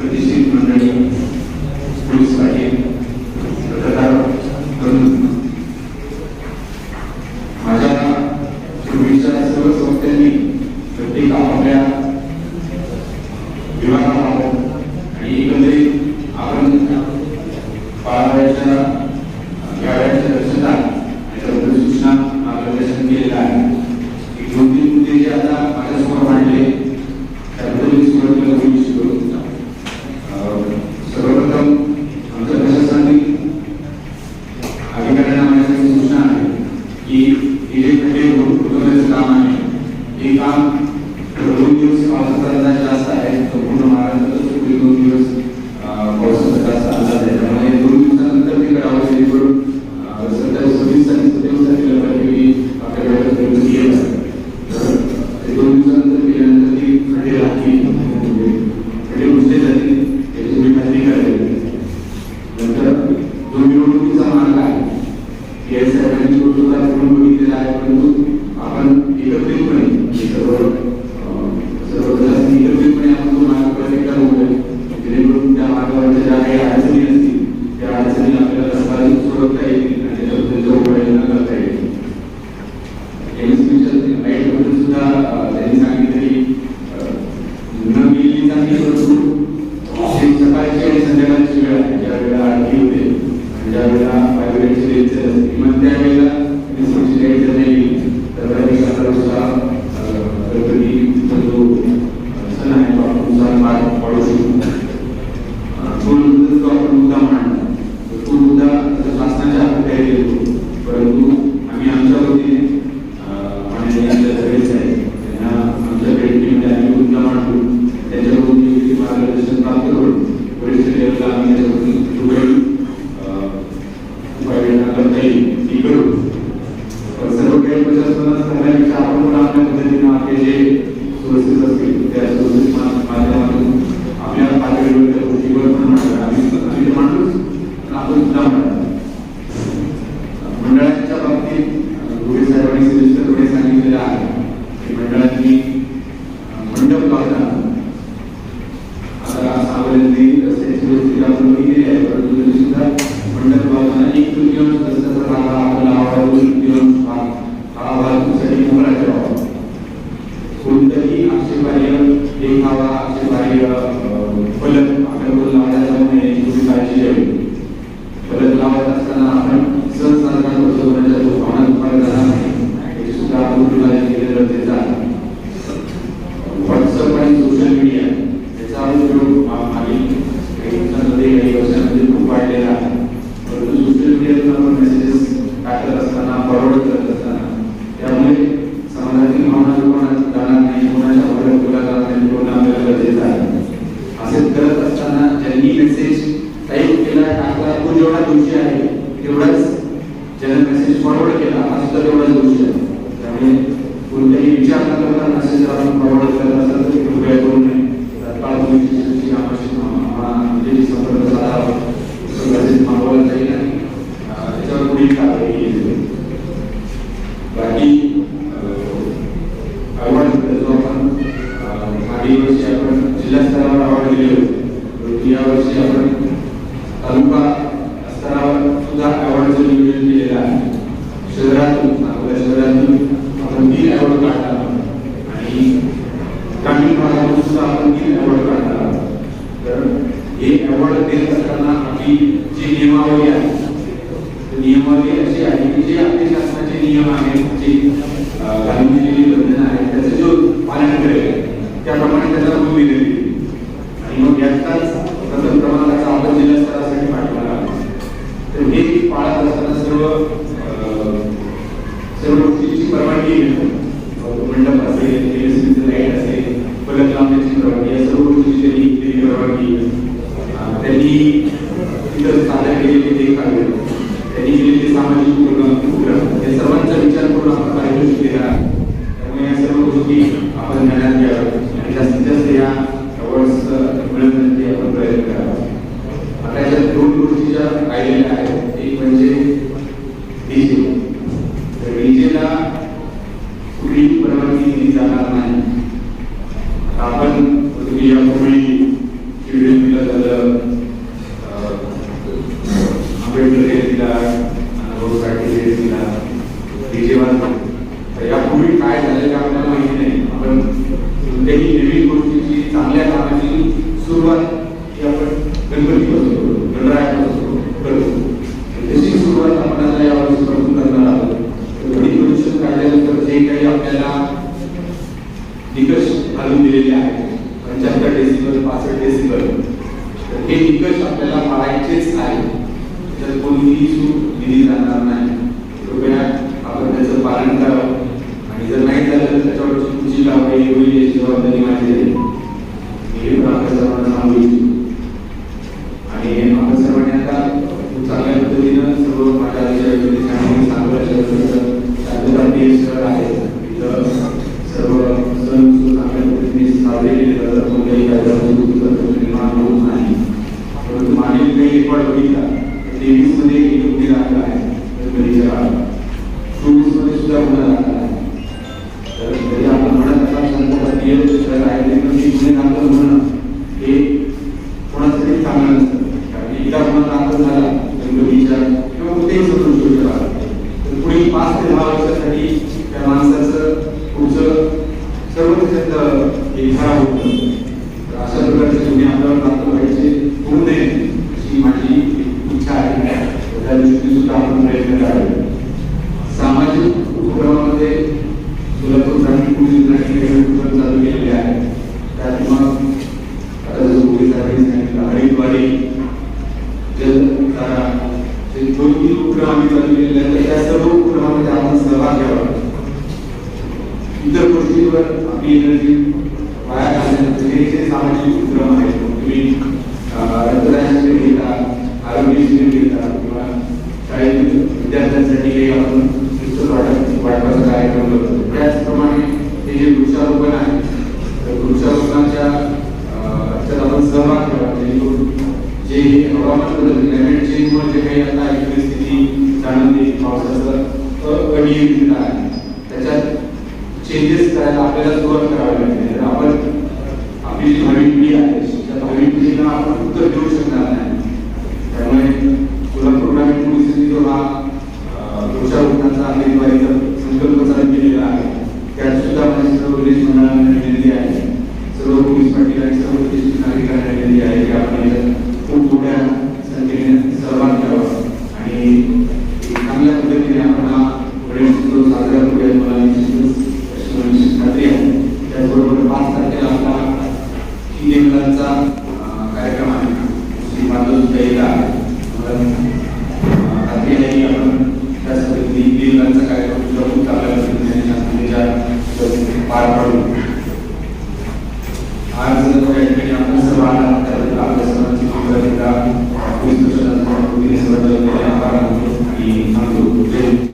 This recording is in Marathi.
प्रतिष्ठित मंडळी पोलीस माझ्या पूर्वीच्या सर्व संस्थांनी प्रत्येक आपल्या विभागामागं आणि सकाळची संध्याकाळची वेळ आहे ज्या वेळेला आरती होते ज्या वेळेला पायवेची लेक्चर असते किंवा त्यावेळेला पुढची नाही तर काही सण आहे तो आपण मुद्दा मांडला तो मुद्दा शासनाच्या हातात येतो मुद्दा मंडळाच्या बाबतीत गोरे साहेबांनी सुरेश पुढे सांगितलेलं आहे की मंडळांनी मंडप लावताना आपण केली एक तृतीयांश रस्त्याचा आपल्याला आवडावं तृतीयांश हा भाग सोसायटी मोकळा फॉरवर्ड केला असं तर एवढंच गोष्ट आहे. त्यामुळे कोणत्याही विचार न करता मेसेज आपण फॉरवर्ड करत असाल तर कृपया करून घालून दिलेली बंधनं आहेत त्याचं जो पालन त्याप्रमाणे त्याला रूप दिलेली आणि मग याचाच प्रथम क्रमांकाचा आपण जिल्हा स्तरासाठी पाठवला तर हे पाळत सर्व की आपण ज्ञानात द्यावं आणि जास्तीत जास्त या अवॉर्ड्स मिळवण्यासाठी आपण प्रयत्न करावा. आता याच्या दोन गोष्टी ज्या राहिलेल्या आहेत. एक म्हणजे डीजे तर डीजेला कुठलीही परवानगी दिली जाणार नाही. आपण यापूर्वी सुरू आहे आपण गणपती बसतो गणराय बसतो करतो जशी सुरुवात आपण आता यावेळी करणार आहोत. घडी प्रदूषण काढल्यानंतर जे काही आपल्याला निकष घालून दिलेले आहेत पंच्याहत्तर डेसिबल पासष्ट डेसिबल हे निकष आपल्याला पाळायचेच आहेत. त्याच्यात कोणीही सूट दिली जाणार नाही. कृपया आपण त्याचं पालन करावं आणि जर नाही झालं तर त्याच्यावर तुमची कारवाई होईल याची जबाबदारी माझी आहे. मी हे رحمة الله जे उपक्रम आम्ही चालू केलेले आहेत त्या सर्व उपक्रमामध्ये आपण सहभाग घ्यावा इतर गोष्टींवर आपली एनर्जी वाया घालण्याचे हे जे सामाजिक उपक्रम आहेत तुम्ही अं, घेता आरोग्य शिबिर घेता किंवा शाळेत विद्यार्थ्यांसाठी काही आपण पुस्तक वाटप वाटपाचा कार्यक्रम करतो त्याचप्रमाणे हे। जे वृक्षारोपण आहे तर वृक्षारोपणाच्या आपण सहभाग घ्यावा जेणेकरून जे हवामान बदल क्लायमेट चेंजमुळे जे काही आता आहे. त्याच्यात चेंजेस करायला आपल्याला सुरुवात करावी लागते. आपण आपली जी भावी पिढी आहे त्या भावी पिढीला आपण उत्तर देऊ money